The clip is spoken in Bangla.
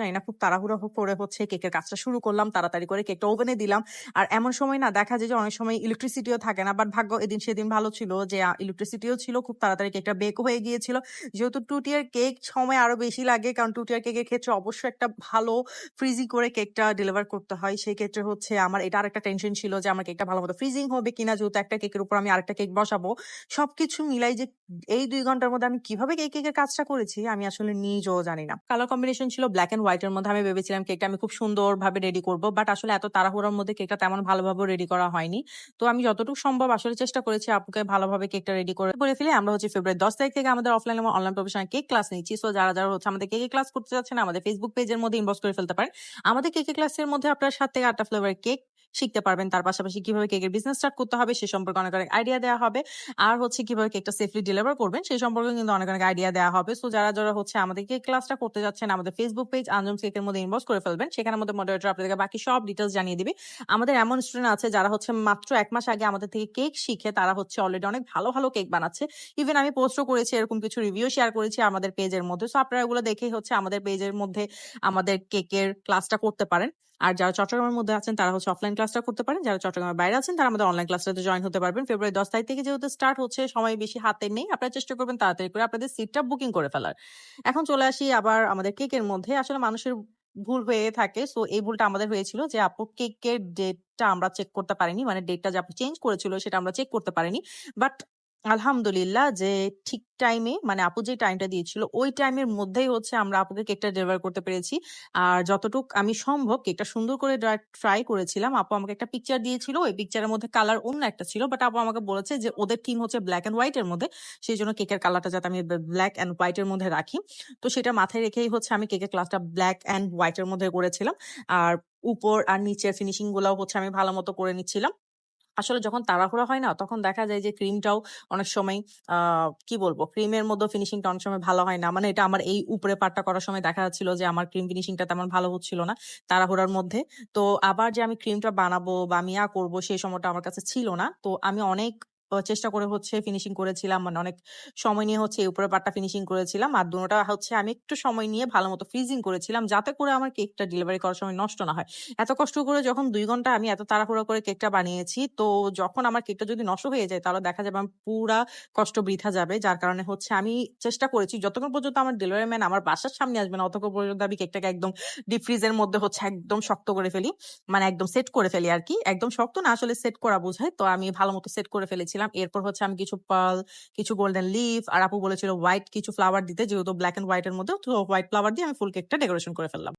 জানি না খুব তাড়াহুড়ো করে হচ্ছে কেকের কাজটা শুরু করলাম, তাড়াতাড়ি করে কেকটা ওভেনে দিলাম। আর এমন সময় না, দেখা যায় যে অনেক সময় ইলেকট্রিসিটিও থাকে না বাট ভাগ্য এদিন সেদিন ভালো ছিল যে ইলেকট্রিসিটিও ছিল, খুব তাড়াতাড়ি কেকটা বেক হয়ে গিয়েছিল। যেহেতু টু টিয়ার কেক সময় আরও বেশি লাগে, কারণ টু টিয়ার কেকের ক্ষেত্রে অবশ্যই একটা ভালো ফ্রিজিং করে কেকটা ডেলিভার করতে হয়। সেই ক্ষেত্রে হচ্ছে আমার এটা আরেকটা টেনশন ছিল যে, আমার কেকটা ভালো মতো ফ্রিজিং হবে কিনা, যেহেতু একটা কেকের উপর আমি আরেকটা কেক বসাবো। সবকিছু মিলাই যে, এই দুই ঘণ্টার মধ্যে আমি কীভাবে এই কেকের কাজটা করেছি, আমি আসলে নিজেও জানি না। কালার কম্বিনেশন ছিল ব্ল্যাক এন্ড হোয়াইট এর মধ্যে আমি ভেবেছিলাম কেকটা আমি খুব সুন্দরভাবে রেডি করব বাট আসলে এত তাড়াহুড়োর মধ্যে কেকটা তেমন ভালোভাবে রেডি করা হয়নি। তো আমি যতটুকু সম্ভব আসলে চেষ্টা করেছি আপুকে ভালোভাবে কেকটা রেডি করে করে ফেলে। আমরা হচ্ছে ফেব্রুয়ারি দশ তারিখ থেকে আমাদের অফলাইন এবং অনলাইন প্রফেশনাল কেক ক্লাস নিচ্ছি। সো যারা যারা হচ্ছে আমাদের কেকে ক্লাস করতে যাচ্ছেন, আমাদের ফেসবুক পেজের মধ্যে ইনবক্স করে ফেলতে পারেন। আমাদের কেকে ক্লাসের মধ্যে আপনার সাত থেকে আটটা ফ্লেভারের কেক শিখতে পারবেন। তার পাশাপাশি কীভাবে কেকের বিজনেস স্টার্ট করতে হবে সে সম্পর্কে অনেক অনেক আইডিয়া দেওয়া হবে। আর হচ্ছে কীভাবে কেকটা সেফলি ডেলিভার করবেন সেই সম্পর্কে কিন্তু অনেক অনেক আইডিয়া দেওয়া হবে। সো যারা যারা হচ্ছে আমাদের কেক ক্লাসটা করতে যাচ্ছেন, আমাদের ফেসবুক পেজ আঞ্জুম কেকের মধ্যে ইনবক্স করে ফেলবেন। সেখানে আমাদের মডারেটর আপনাদেরকে বাকি সব ডিটেলস জানিয়ে দিবে। আমাদের এমন স্টুডেন্ট আছে যারা হচ্ছে মাত্র এক মাস আগে আমাদের থেকে কেক শিখে তারা হচ্ছে অলরেডি অনেক ভালো ভালো কেক বানাচ্ছে। ইভেন আমি পোস্টও করেছি, এরকম কিছু রিভিউ শেয়ার করেছি আমাদের পেজের মধ্যে। সো আপনারা এগুলো দেখেই হচ্ছে আমাদের পেজের মধ্যে আমাদের কেকের ক্লাসটা করতে পারেন। আর যারা চট্টগ্রামের মধ্যে আছেন, তারা হচ্ছে অফলাইন ক্লাসটা করতে পারেন। যারা চট্টগ্রামের বাইরে আছেন, তারা আমাদের অনলাইন ক্লাসটাতে জয়েন হতে পারবেন। ফেব্রুয়ারি দশ তারিখ থেকে যেহেতু স্টার্ট হচ্ছে, সময় বেশি হাতে নেই, আপনারা চেষ্টা করবেন তাড়াতাড়ি করে আপনাদের সিটটা বুকিং করে ফেলার। এখন চলে আসি আবার আমাদের কেকের মধ্যে। আসলে মানুষের ভুল হয়ে থাকে। সো এই ভুলটা আমাদের হয়েছিল যে, আপু, কেকের ডেটটা আমরা চেক করতে পারিনি। মানে ডেটটা যে আপু চেঞ্জ করেছিল সেটা আমরা চেক করতে পারিনি। বাট আলহামদুলিল্লাহ যে ঠিক টাইমে মানে আপু যে টাইমটা দিয়েছিল, ওই টাইমের মধ্যেই হচ্ছে আমরা আপুকে কেকটা ডেলিভার করতে পেরেছি। আর যতটুক আমি সম্ভব কেকটা সুন্দর করে ট্রাই করেছিলাম। আপু আমাকে একটা পিকচার দিয়েছিল, ওই পিকচারের মধ্যে কালার অন্য একটা ছিল বাট আপু আমাকে বলেছে যে ওদের থিম হচ্ছে ব্ল্যাক অ্যান্ড হোয়াইটের মধ্যে, সেই জন্য কেকের কালারটা যাতে আমি ব্ল্যাক অ্যান্ড হোয়াইটের মধ্যে রাখি। তো সেটা মাথায় রেখেই হচ্ছে আমি কেকের ক্লাসটা ব্ল্যাক অ্যান্ড হোয়াইটের মধ্যে করেছিলাম। আর উপর আর নিচের ফিনিশিং গুলাও হচ্ছে আমি ভালো মতো করে নিচ্ছিলাম। আসলে যখন তাড়াহুড়া হয় না, তখন দেখা যায় যে ক্রিমটাও অনেক সময় কি বলব, ক্রিমের মধ্যে ফিনিশিংটা অনেক সময় ভালো হয় না। মানে এটা আমার এই উপরে পাটটা করার সময় দেখা যাচ্ছিল যে আমার ক্রিম ফিনিশিংটা তেমন ভালো হচ্ছিল না তাড়াহুড়ার মধ্যে। তো আবার যে আমি ক্রিমটা বানাবো বা আমি ইয়া করব সেই সময়টা আমার কাছে ছিল না। তো আমি অনেক চেষ্টা করে হচ্ছে ফিনিশিং করেছিলাম। মানে অনেক সময় নিয়ে হচ্ছে এই উপরের পাটটা ফিনিশিং করেছিলাম। আর দুটোটা হচ্ছে আমি একটু সময় নিয়ে ভালো মতো ফ্রিজিং করেছিলাম যাতে করে আমার কেকটা ডেলিভারি করার সময় নষ্ট না হয়। এত কষ্ট করে যখন দুই ঘণ্টা আমি এত তাড়াহুড়ো করে কেকটা বানিয়েছি, তো যখন আমার কেকটা যদি নষ্ট হয়ে যায়, তাহলে দেখা যাবে আমার পুরা কষ্ট বৃথা যাবে। যার কারণে হচ্ছে আমি চেষ্টা করেছি, যতক্ষণ পর্যন্ত আমার ডেলিভারি ম্যান আমার বাসার সামনে আসবে না, অতক্ষণ পর্যন্ত আমি কেকটাকে একদম ডিপ ফ্রিজের মধ্যে হচ্ছে একদম শক্ত করে ফেলি। মানে একদম সেট করে ফেলি আর কি। একদম শক্ত না আসলে সেট করা বোঝায়। তো আমি ভালো মতো সেট করে ফেলেছিলাম। এরপর হচ্ছে আমি কিছু পাল, কিছু গোল্ডেন লিফ আর আপু বলেছিল হোয়াইট কিছু ফ্লাওয়ার দিতে। যেহেতু ব্ল্যাক এন্ড হোয়াইট এর মধ্যে তো হোয়াইট ফ্লাওয়ার দিয়ে আমি ফুল কেকটা ডেকোরেশন করে ফেললাম।